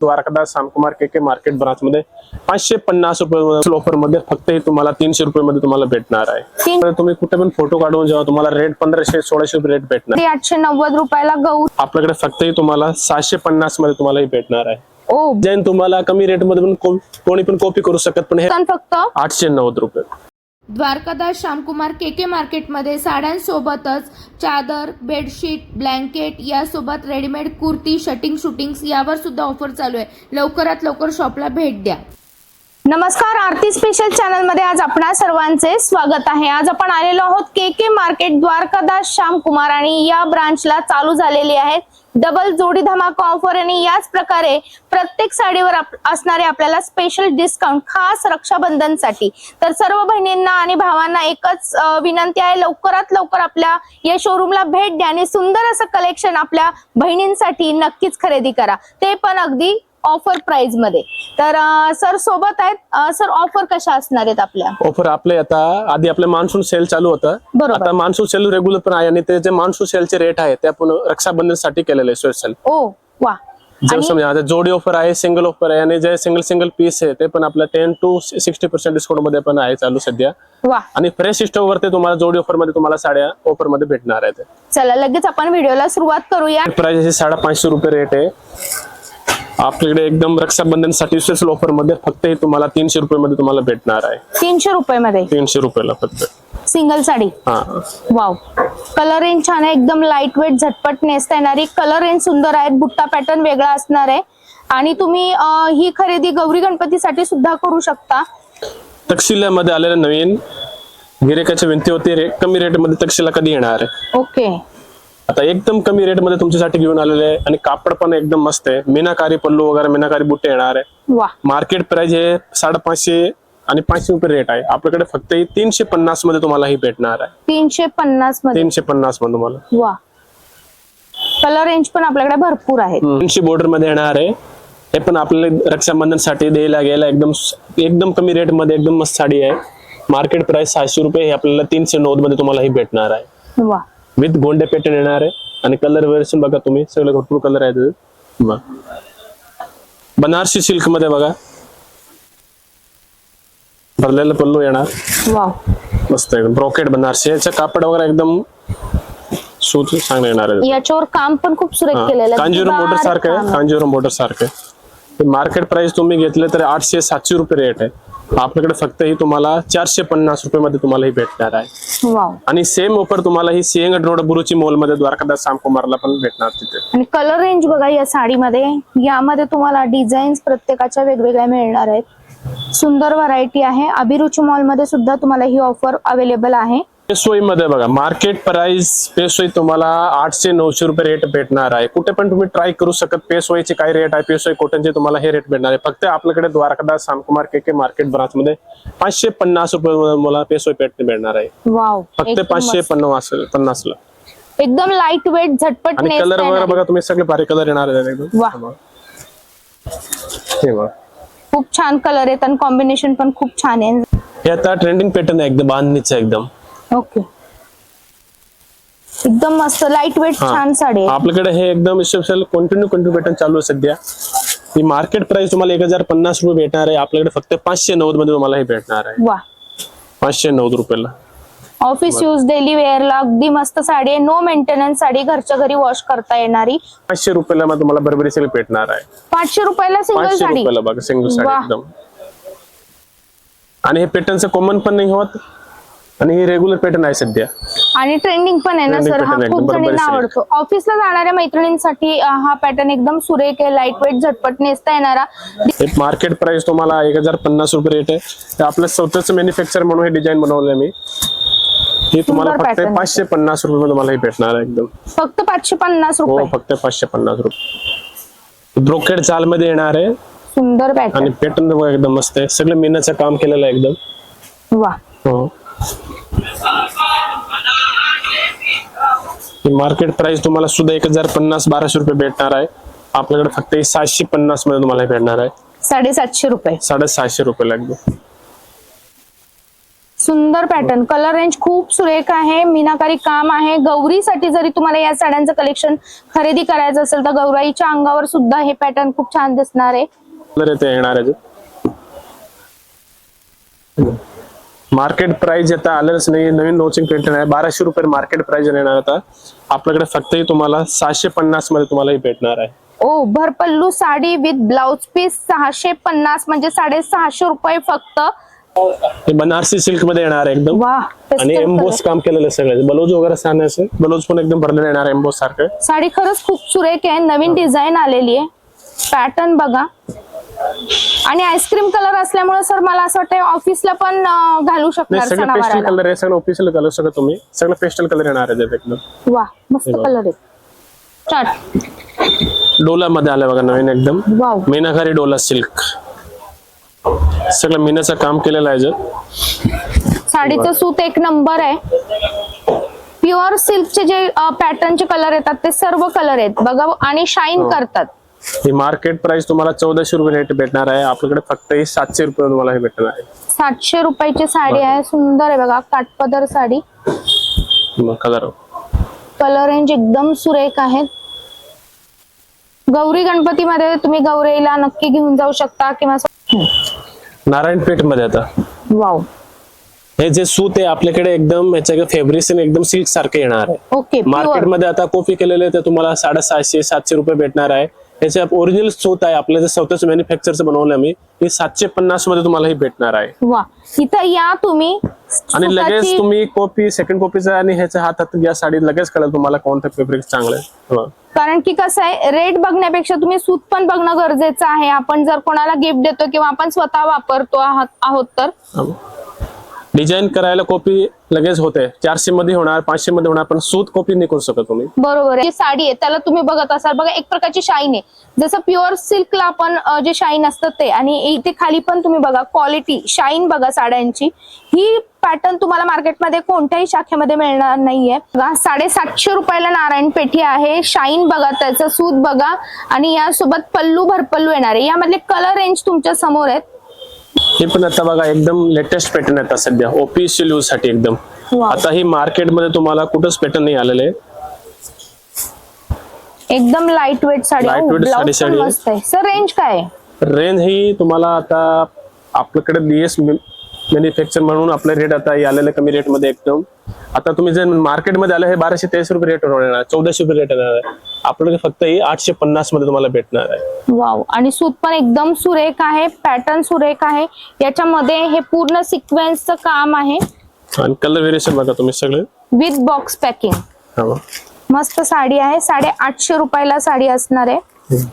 Dwarkadas Shyamkumar K K market branch मध्ये पाचशे पन्नास रुपये ऑफरमध्ये फक्त हे तुम्हाला तीनशे रुपये मध्ये तुम्हाला भेटणार आहे. तर तुम्ही कुठे पण फोटो काढून जेव्हा तुम्हाला रेट पंधराशे सोळाशे रुपये रेट भेटणार. आठशे नव्वद रुपयाला गहू. आपल्याकडे फक्त हे तुम्हाला सहाशे पन्नासमध्ये तुम्हाला हे भेटणार आहे. ओ. जैन तुम्हाला कमी रेटमध्ये पण कोणी पण कॉपी करू शकत पण हे फक्त आठशे नव्वद रुपये. द्वारकादास श्यामकुमार के के मार्केटमध्ये साड्यांसोबतच चादर बेडशीट ब्लँकेट यासोबत रेडीमेड कुर्ती शटिंग शूटिंग्स यावर सुद्धा ऑफर चालू आहे. लवकरात लवकर शॉपला भेट द्या. नमस्कार आरती स्पेशल चॅनलमध्ये आज आपणा सर्वांचे स्वागत आहे. आज आपण आलेलो आहोत K K market Dwarkadas Shyam Kumar आणि या ब्रांचला चालू झालेली आहेत डबल जोडी धमाका ऑफर आणि याच प्रकारे प्रत्येक साडीवर आप- असणारे आपल्याला स्पेशल डिस्काउंट खास रक्षाबंधनसाठी. तर सर्व बहिणींना आणि भावांना एकच विनंती आहे लवकरात लवकर आपल्या या शोरूमला भेट द्या आणि सुंदर असं कलेक्शन आपल्या बहिणींसाठी नक्कीच खरेदी करा. ते पण अगदी ऑफर प्राइसमध्ये. तर सर सोबत आहेत. सर ऑफर कशा असणार आहेत आपल्या? ऑफर आपले आता आधी आपले मान्सून सेल चालू होतं. बरोबर. आता मान्सून सेल रेग्युलर पण आहे आणि ते जे मान्सून सेलचे रेट आहे ते आपण रक्षाबंधनसाठी केलेले स्पेशल ओ वा. जर समजा आता जोडी ऑफर आहे सिंगल ऑफर आहे आणि जे सिंगल सिंगल पीस आहे ते पण आपलं टेन टू सिक्स्टी पर्सेंट डिस्काउंटमध्ये पण आहे चालू सध्या. आणि फ्रेश स्टोव वरती तुम्हाला जोडी ऑफरमध्ये तुम्हाला साड्या ऑफरमध्ये भेटणार आहेत. चला लगेच आपण व्हिडिओला सुरुवात करूया. प्राइस साडे पाचशे रुपये रेट आहे. आपल्याकडे एकदम रक्षाबंधनसाठी स्पेशल ऑफरमध्ये फक्त हे तुम्हाला तीनशे रुपये मध्ये तुम्हाला भेटणार आहे. तीनशे रुपये मध्ये तीनशे रुपयाला फक्त. सिंगल साडी? हा. वाव. कलर रेंज छान आहे एकदम लाइट वेट झटपट नेसता येणारी. कलर रेंज सुंदर आहेत बुट्टा पॅटर्न वेगळा असणार आहे. आणि तुम्ही अं, ही खरेदी गौरी गणपतीसाठी सुद्धा करू शकता. तक्षशिल्यामध्ये आलेलं नवीन गिरेकाची विनंती होती रे- कमी रेटमध्ये तक्षशिला कधी येणार आहे? ओके. आता एकदम कमी रेटमध्ये तुमच्यासाठी घेऊन आलेले आहे आणि कापड पण एकदम मस्त आहे. मीनाकारी पल्लू वगैरे मीनाकारी बुट्टे येणार आहे. मार्केट प्राइस हे साडेपाचशे आणि पाचशे रुपये रेट आहे. आपल्याकडे फक्त तीनशे पन्नासमध्ये तुम्हाला ही भेटणार आहे. तीनशे पन्नासमध्ये. तीनशे पन्नासमध्ये तुम्हाला. वा. कलर रेंज पण आपल्याकडे भरपूर आहेत. तीनशे बॉर्डरमध्ये येणार आहे. हे पण आपल्याला रक्षाबंधनसाठी द्यायला गेला. एकदम एकदम कमी रेटमध्ये एकदम मस्त साडी आहे. मार्केट प्राइस सहाशे रुपये हे आपल्याला तीनशे नव्वदमध्ये तुम्हाला ही भेटणार आहे. वा. विथ गोंडे पॅटर्न येणार आहे. आणि कलर व्हर्शन बघा तुम्ही सगळे भरपूर कलर आहेत. बनारसी सिल्कमध्ये बघा. भरलेलं पल्लू येणार. मस्त एकदम ब्रॉकेट बनारसी. याचं कापड वगैरे एकदम सूत चांगलं येणार आहे. याच्यावर काम पण खूप सुरेख केलेलं. कांजीवरम बारीक सारखं आहे. कांजीवरम मोटर सारखं आहे. मार्केट प्राइस तुम्ही घेतले तर आठशे सातशे रुपये रेट आहे. आपल्याकडे फक्त ही तुम्हाला चारशे पन्नास रुपये मध्ये तुम्हाला ही भेटणार आहे. वाव. आणि सेम ऑफर तुम्हाला ही सिंहगड रोड बुरुची मॉलमध्ये द्वारकादास श्यामकुमारला पण भेटणार तिथे. आणि कलर रेंज बघा या साडीमध्ये. यामध्ये तुम्हाला डिझाईन्स प्रत्येकाच्या वेगवेगळ्या मिळणार आहेत. सुंदर व्हरायटी आहे. अभिरुची मॉलमध्ये सुद्धा तुम्हाला ही ऑफर अवेलेबल आहे. पेसोई मध्ये बघा मार्केट प्राइस पेसोई तुम्हाला आठशे नऊशे रुपये रेट भेटणार आहे. कुठे पण तुम्ही ट्राय करू शकत पेसोईचे काय रेट आहे पेसोई कॉटनचे तुम्हाला हे रेट भेटणार आहे. फक्त आपल्याकडे Dwarkadas Shyamkumar K K market branch मध्ये पाचशे पन्नास रुपये मला पेसोई पेट भेटणार आहे. फक्त पाचशे. पन्नास पन्नासला एकदम लाइट वेट झटपट आणि कलर वगैरे. बघा तुम्ही सगळे भारी कलर येणार एकदम. खूप छान कलर आहेत आणि कॉम्बिनेशन पण खूप छान आहे. हे आता ट्रेंडिंग पॅटर्न आहे एकदम बांधणीचं एकदम. ओके. एकदम मस्त लाइट वेट हा. छान साडी आहे. आपल्याकडे हे एकदम स्पेशल कंटिन्यू कंटिन्यू पॅटर्न चालू आहे सध्या. ही मार्केट प्राइस तुम्हाला एक हजार पन्नास रुपये भेटणार आहे. आपल्याकडे फक्त पाचशे नव्वदमध्ये तुम्हाला हे भेटणार आहे. वा पाचशे नव्वद रुपयाला. ऑफिस यूज डेली वेअरला अगदी मस्त साडी आहे. नो मेंटेनन्स साडी घरच्या घरी वॉश करता येणारी. पाचशे रुपयाला मग तुम्हाला बरोबरी सेल भेटणार आहे. पाचशे रुपयाला सिंगल पाचशे साडी. रुपयाला बघा सिंगल साडी. एकदम. आणि हे पॅटर्नचं कॉमन पण नाही होत? आणि हे रेग्युलर पॅटर्न आहे सध्या. आणि ट्रेंडिंग पण आहे ना Trending सर हा pattern खूप जणींना. आवडतो. ऑफिसला जाणाऱ्या मैत्रिणींसाठी अं, हा पॅटर्न एकदम सुरेख आहे लाइट वेट झटपट नेसता येणारा. हे मार्केट प्राइस तुम्हाला एक हजार पन्नास रुपये रेट आहे. ते आपलं स्वतःच मॅन्युफॅक्चर म्हणून हे डिझाईन बनवलंय मी. हे तुम्हाला सुंदर फक्त pattern. पाचशे पन्नास रुपये तुम्हाला हे भेटणार आहे एकदम. फक्त पाचशे पन्नास हो रुपये. फक्त पाचशे पन्नास रुपये. ब्रोकेड चाल मध्ये येणार आहे. सुंदर पॅटर्न आणि पॅटर्न एकदम मस्त आहे. सगळं मेहनतचं काम केलेलं आहे एकदम. वा. हो. मार्केट प्राइस तुम्हाला सुद्धा एक हजार पन्नास बाराशे रुपये भेटणार आहे. आपल्याकडे फक्त सातशे पन्नासमध्ये तुम्हाला हे भेटणार आहे. साडेसातशे रुपये. साडेसहाशे रुपयाला एकदम सुंदर पॅटर्न कलर रेंज खूप सुरेख आहे मीनाकारी काम आहे. गौरीसाठी जरी तुम्हाला या साड्यांचं कलेक्शन खरेदी करायचं असेल तर गौराईच्या अंगावर सुद्धा हे पॅटर्न खूप छान दिसणार आहे. येणार आहे. मार्केट प्राइस आता आलेलंच नाही. नवीन लॉन्चिंग पेंटन आहे. बाराशे रुपये मार्केट प्राइस येणार आता. आपल्याकडे फक्तही तुम्हाला सहाशे पन्नासमध्ये तुम्हाला ही भेटणार आहे. ओ भरपल्लू साडी विथ ब्लाउज पीस सहाशे पन्नास म्हणजे साडेसहाशे रुपये फक्त. हे बनारसी सिल्कमध्ये येणार आहे एकदम. वा आणि एम्बोस काम केलेलं आहे सगळं. ब्लाऊज वगैरे छान आहे. ब्लाऊज पण एकदम भरलेलं येणार आहे एम्बोस सारखं. साडी खरंच खूप सुरेख आहे. नवीन डिझाईन आलेली आहे. पॅटर्न बघा. आणि आईस्क्रीम कलर असल्यामुळे सर मला असं वाटतं ऑफिसला पण अं, घालू नाही शकणार सगळं पेस्टल सणावाराला कलर आहे सगळं ऑफिशियल कलर सगळं तुम्ही. सगळं पेस्टल कलर येणार आहे त्यात एकदम वा मस्त बघा. कलर आहे स्टार्ट डोला मध्ये आलं बघा नवीन एकदम. वाव. मीनाकारी डोला सिल्क. सगळं मीनाचं काम केलेलं आहे याच्यात. साडीचं सूत एक नंबर आहे. प्युअर सिल्कचे जे पॅटर्नचे कलर येतात ते सर्व कलर आहेत. बघा आणि शाईन हो. करतात. ही मार्केट प्राइस तुम्हाला चौदाशे रुपये रेट भेटणार आहे. आपल्याकडे फक्त ही सातशे रुपये तुम्हाला हे भेटणार आहे. सातशे रुपयाची साडी आहे. सुंदर आहे बघा काटपदर साडी. कलर कलर रेंज एकदम सुरेख आहेत गौरी गणपतीमध्ये तुम्ही गौरीला नक्की घेऊन जाऊ शकता किंवा नारायणपेठमध्ये आता. वाव हे जे सूत आहे आपल्याकडे एकदम याच्या फेब्रिक एकदम सिल्क सारखं येणार आहे. ओके मार्केट प्युअरमध्ये आता कॉपी केलेले ते तुम्हाला साडेसहाशे सातशे रुपये भेटणार आहे. याचे ओरिजिनल सूत आहे. आपलं जे स्वतःच मॅन्युफॅक्चरचं बनवलं आम्ही हे सातशे पन्नासमध्ये तुम्हाला हे भेटणार आहे. वा. इथं या तुम्ही आणि लगेच तुम्ही कॉपी सेकंड कॉपीचा आणि ह्याच्या हातात या साडी लगेच कळेल तुम्हाला कोणतं फेब्रिक चांगलं आहे. कारण की कसं आहे रेट बघण्यापेक्षा तुम्ही सूत पण बघणं गरजेचं आहे. आपण जर कोणाला गिफ्ट देतो किंवा आपण स्वतः वापरतो आहात आहोत तर. डिझाईन करायला कॉपी लगेच होते. चारशे मध्ये होणार पाचशे मध्ये होणार पण सूत कॉपी नाही करू शकत तुम्ही. बरोबर आहे. जी साडी आहे त्याला तुम्ही बघत असाल. बघा एक प्रकारची शाईन आहे. जसं प्युअर सिल्कला आपण अं, जे शाईन असतं ते आणि इथे खाली पण तुम्ही बघा क्वालिटी शाईन बघा साड्यांची. ही पॅटर्न तुम्हाला मार्केटमध्ये कोणत्याही शाखेमध्ये मिळणार नाहीये. बघा साडेसातशे रुपयाला नारायण पेठी आहे. शाईन बघा त्याचं सूत बघा आणि यासोबत पल्लू भरपल्लू येणार आहे. यामधले कलर रेंज तुमच्यासमोर आहेत. हे पण आता बघा एकदम लेटेस्ट पॅटर्न आहे आता सध्या. ऑफिशियल यूजसाठी एकदम. आता ही मार्केटमध्ये तुम्हाला कुठंच पॅटर्न नाही आलेले एकदम लाइट वेट साडी साडी पण साडी आहे. मस्त आहे. सर रेंज काय आहे? रेंज ही तुम्हाला आता आपल्याकडे बीएस मॅन्युफॅक्चर म्हणून आपले रेट आता हे आलेले कमी रेटमध्ये एकदम. आता तुम्ही जर मार्केटमध्ये आले हे बाराशे तेवीस रुपये रेट येणार चौदाशे रुपये रेट येणार आहे. आपल्याकडे फक्त ही आठशे पन्नासमध्ये तुम्हाला भेटणार आहे. वाव. आणि सूत पण एकदम सुरेख आहे पॅटर्न सुरेख आहे. याच्यामध्ये हे पूर्ण सिक्वेन्सचं काम आहे. आणि कलर व्हेरिएशन बघा तुम्ही सगळे. विथ बॉक्स पॅकिंग हा मस्त साडी आहे. साडे आठशे रुपयाला साडी असणार आहे.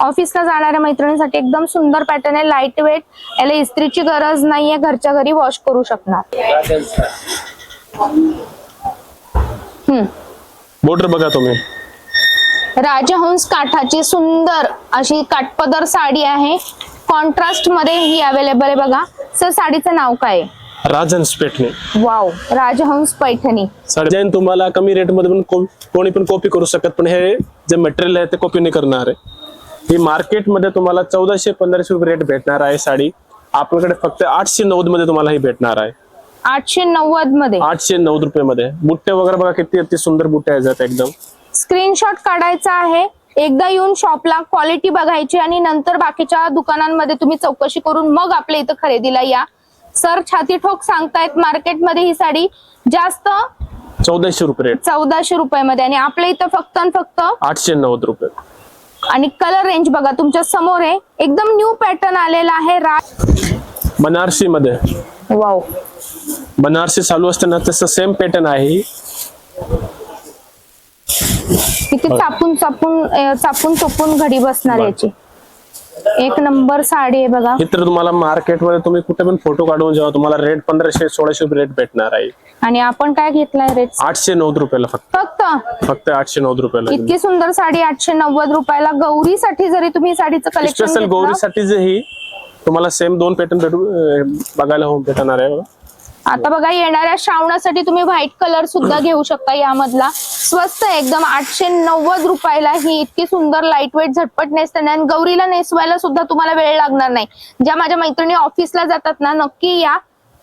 ऑफिसला जाणाऱ्या मैत्रिणींसाठी एकदम सुंदर पॅटर्न आहे. लाइट वेट याला इस्त्रीची गरज नाहीये. घरच्या घरी वॉश करू शकणार. बॉर्डर बघा तुम्ही. राजहंस काठाची सुंदर अशी काटपदर साडी आहे. कॉन्ट्रास्टमध्ये ही अवेलेबल आहे बघा. सर साडीचं नाव काय? आहे? राजन्स पेटणे. वाव राजहंस पैठणी. डिझाईन तुम्हाला कमी रेटमध्ये पण कोणी पण कॉपी करू शकत पण हे जे मटेरियल आहे ते कॉपी नाही करणार आहे. ही मार्केटमध्ये तुम्हाला चौदाशे पंधराशे रुपये रेट भेटणार आहे साडी. आपल्याकडे फक्त आठशे नव्वदमध्ये तुम्हाला ही भेटणार आहे. आठशे नव्वदमध्ये. आठशे नव्वद रुपये मध्ये बुट्टे वगैरे बघा किती किती सुंदर बुट्टे आहेत एकदम. स्क्रीनशॉट काढायचा आहे. एकदा येऊन शॉपला क्वालिटी बघायची आणि नंतर बाकीच्या दुकानांमध्ये तुम्ही चौकशी करून मग आपल्या इथं खरेदीला या. सर छाती ठोक सांगतायत मार्केटमध्ये ही साडी जास्त चौदाशे रुपये चौदाशे रुपयामध्ये. आणि आपल्या इथं फक्त आणि फक्त आठशे नव्वद रुपये. आणि कलर रेंज बघा तुमच्यासमोर आहे. एकदम न्यू पॅटर्न आलेला आहे. बनारसी मध्ये वाव. बनारसी चालू असताना तसं सेम पॅटर्न आहे ही. किती चापून चापून अं, चापून चोपून घडी बसणार याची. एक नंबर साडी आहे बघा. ही तर तुम्हाला मार्केटमध्ये तुम्ही कुठे पण फोटो काढून जेव्हा तुम्हाला रेट पंधराशे सोळाशे रुपये रेट भेटणार आहे. आणि आपण काय घेतलाय रेट आठशे नव्वद रुपयाला फक्त. फक्त? फक्त आठशे नव्वद रुपयाला इतकी सुंदर साडी आठशे नव्वद रुपयाला. गौरीसाठी जरी तुम्ही साडीचं स्पेशल कलेक्शन गौरीसाठी जे ही. तुम्हाला सेम दोन पॅटर्न भेटू बघायला भेटणार आहे आता बघा येणाऱ्या श्रावणासाठी तुम्ही व्हाईट कलर सुद्धा घेऊ शकता यामधला. स्वस्त एकदम आठशे नव्वद रुपयाला ही इतकी सुंदर लाइट वेट झटपट नेसताना आणि गौरीला नेसवायला सुद्धा तुम्हाला वेळ लागणार नाही. ज्या माझ्या मैत्रिणी ऑफिसला जातात ना नक्की या.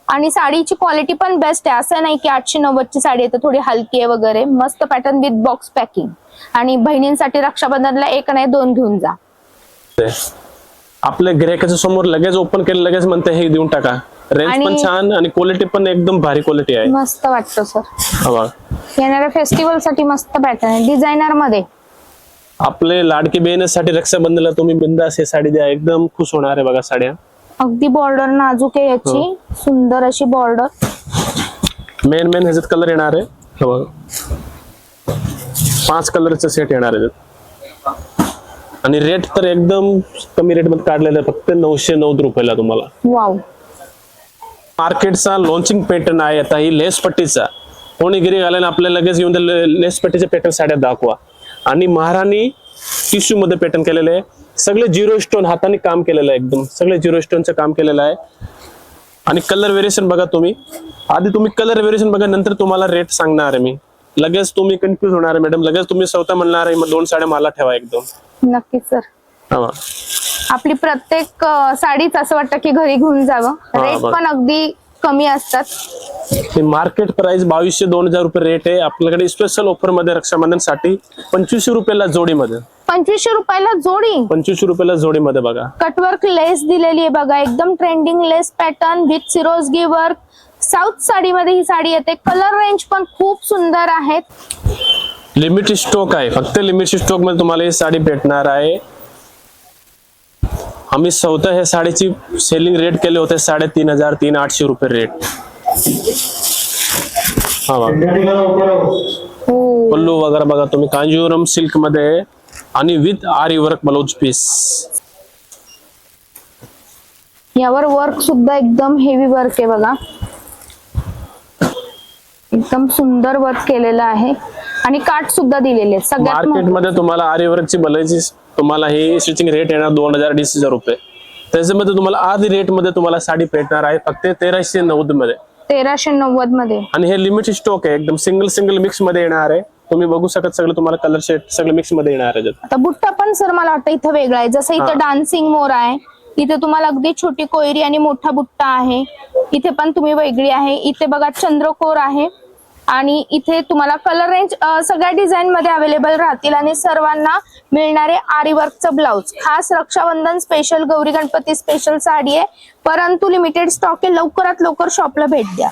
आणि साडीची क्वालिटी पण बेस्ट आहे. असं नाही की आठशे नव्वदची साडी तर थोडी हलकी आहे वगैरे. मस्त पॅटर्न विथ बॉक्स पॅकिंग आणि बहिणींसाठी रक्षाबंधनला एक नाही दोन घेऊन जा. आपल्या गिरायकाच्या समोर लगेच ओपन केलं लगेच म्हणते हे देऊन टाका. रेंज पण आणि- छान आणि क्वालिटी पण एकदम भारी क्वालिटी आहे. मस्त वाटतं सर हा बघा. येणाऱ्या फेस्टिवलसाठी मस्त पॅटर्न आहे. डिझायनरमध्ये? आपले लाडकी बहिणीसाठी रक्षाबंधनला तुम्ही बिंदास हे साडी द्या. एकदम खुश होणार आहे बघा साड्या. अगदी बॉर्डर नाजूक आहे याची. हो. सुंदर अशी बॉर्डर मेन मेन ह्याच्यात कलर येणार आहे. हे बघा. पाच कलरचे सेट येणार आहे. आणि रेट तर एकदम कमी रेटमध्ये काढलेलं आहे. फक्त नऊशे नऊ रुपयाला तुम्हाला. वाव मार्केटचा लॉन्चिंग पॅटर्न आहे. आता ही लेस पट्टीचा. कोणी गिरी घालायला आपल्याला लगेच येऊन ते लेस पट्टीचे पॅटर्न साड्या दाखवा. आणि महाराणी टिश्यू मध्ये पॅटर्न केलेले आहे. सगळे झिरो स्टोन हाताने काम केलेलं आहे एकदम. सगळे झिरो स्टोनचं काम केलेलं आहे. आणि कलर व्हेरिएशन बघा तुम्ही. आधी तुम्ही कलर व्हेरिएशन बघा नंतर तुम्हाला रेट सांगणार आहे मी. लगेच तुम्ही कन्फ्युज होणार आहे मॅडम लगेच तुम्ही स्वतः म्हणणार आहे "मग दोन साड्या मला ठेवा एकदम. नक्कीच सर हा. आपली प्रत्येक अं, साडीच असं वाटतं की घरी घेऊन जावं. रेट बरं. पण अगदी कमी असतात. मार्केट प्राइस बावीसशे दोन हजार रुपये रेट आहे. आपल्याकडे स्पेशल ऑफरमध्ये रक्षाबंधनसाठी पंचवीसशे रुपयाला जोडीमध्ये. पंचवीसशे रुपयाला जोडी? पंचवीसशे रुपयाला जोडीमध्ये बघा. कटवर्क लेस दिलेली आहे बघा. एकदम ट्रेंडिंग लेस पॅटर्न विथ सिरोजगी वर्क साऊथ साडीमध्ये ही साडी येते. कलर रेंज पण खूप सुंदर आहेत. लिमिटेड स्टॉक आहे. फक्त लिमिटेड स्टॉकमध्ये तुम्हाला ही साडी भेटणार आहे. आम्ही स्वतः हे साडीची सेलिंग रेट केले होते साडेतीन हजार तीन आठशे रुपये रेट हा बघा. हो. पल्लू वगैरे बघा तुम्ही. कांजीवरम सिल्कमध्ये. आणि with aari work blouse piece यावर वर्क सुद्धा एकदम हेवी वर्क आहे बघा. एकदम सुंदर वर्क केलेलं आहे. आणि काठ सुद्धा दिलेले आहेत. सगळ्यात मार्केट महत्त्वाचं- मध्ये तुम्हाला आरी वर्कची भलायची तुम्हाला ही स्टिचिंग रेट येणार दोन हजार अडीच हजार रुपये. त्याच्यामध्ये तुम्हाला आधी रेटमध्ये तुम्हाला साडी भेटणार आहे फक्त तेराशे नव्वदमध्ये. तेराशे नव्वदमध्ये. आणि हे लिमिटेड स्टॉक आहे एकदम सिंगल सिंगल मिक्समध्ये येणार आहे. तुम्ही बघू शकत सगळं तुम्हाला कलर शेट सगळं मिक्समध्ये येणार आहे. आता बुट्टा पण सर मला वाटतं इथं वेगळा आहे. जसं. इथं डान्सिंग मोर आहे इथे तुम्हाला अगदी छोटी कोयरी आणि मोठा बुट्टा आहे. इथे पण तुम्ही वेगळी आहे. इथे बघा चंद्रकोर आहे. आणि इथे तुम्हाला कलर रेंज सगळ्या डिझाईन मध्ये अवेलेबल राहतील आणि सर्वांना मिळणारे आरी वर्कचं ब्लाउज खास रक्षाबंधन स्पेशल गौरी गणपती स्पेशल साडी आहे. परंतु लिमिटेड स्टॉक आहे. लवकरात लवकर शॉपला भेट द्या.